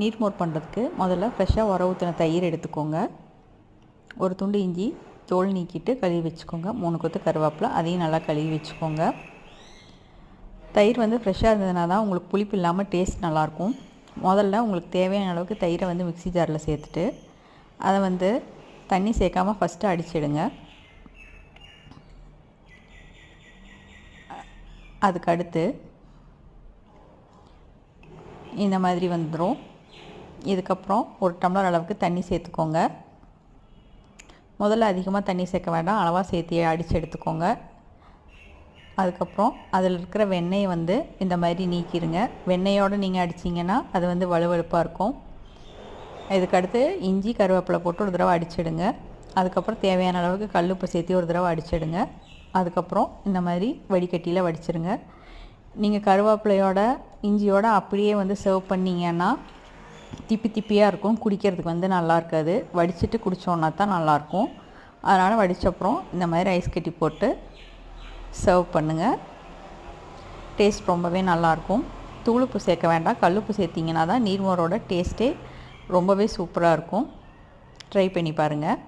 நீர்மோர் பண்ணுறதுக்கு முதல்ல ஃப்ரெஷ்ஷாக உர ஊற்றின தயிர் எடுத்துக்கோங்க. ஒரு துண்டு இஞ்சி தோல் நீக்கிட்டு கழுவி வச்சுக்கோங்க. மூணு கொத்து கருவேப்பில் அதையும் நல்லா கழுவி வச்சுக்கோங்க. தயிர் வந்து ஃப்ரெஷ்ஷாக இருந்ததுனால தான் உங்களுக்கு புளிப்பு இல்லாமல் டேஸ்ட் நல்லாயிருக்கும். முதல்ல உங்களுக்கு தேவையான அளவுக்கு தயிரை வந்து மிக்ஸி ஜாரில் சேர்த்துட்டு அதை வந்து தண்ணி சேர்க்காம ஃபஸ்ட்டு அடிச்சிடுங்க. அதுக்கு அடுத்து இந்த மாதிரி வந்துடும் இதுக்கப்புறம் ஒரு டம்ளர் அளவுக்கு தண்ணி சேர்த்துக்கோங்க. முதல்ல அதிகமாக தண்ணி சேர்க்க வேண்டாம். அளவாக சேர்த்து அடித்து எடுத்துக்கோங்க. அதுக்கப்புறம் அதில் இருக்கிற வெண்ணெயை வந்து இந்த மாதிரி நீக்கிடுங்க வெண்ணெயோடு நீங்கள் அடிச்சிங்கன்னா அது வந்து வலுவழுப்பாக இருக்கும். இதுக்கடுத்து இஞ்சி கருவேப்பிலை போட்டு ஒரு தடவை அடிச்சிடுங்க. அதுக்கப்புறம் தேவையான அளவுக்கு கல்லுப்பு சேர்த்து ஒரு தடவை அடிச்சிடுங்க. அதுக்கப்புறம் இந்த மாதிரி வடிகட்டியில் வடிச்சிடுங்க நீங்கள் கருவேப்பிலையோட இஞ்சியோட அப்படியே வந்து சர்வ் பண்ணிங்கன்னா திப்பி திப்பியாக இருக்கும். குடிக்கிறதுக்கு வந்து நல்லா இருக்காது. வடிச்சிட்டு குடித்தோன்னா தான் நல்லாயிருக்கும் அதனால் வடித்தப்புறம் இந்த மாதிரி ஐஸ் கட்டி போட்டு சர்வ் பண்ணுங்கள் டேஸ்ட் ரொம்பவே நல்லாயிருக்கும் தூளுப்பு சேர்க்க வேண்டாம். கல்லுப்பு சேர்த்திங்கன்னா தான் நீர்மோரோட டேஸ்ட்டே ரொம்பவே சூப்பராக இருக்கும். ட்ரை பண்ணி பாருங்கள்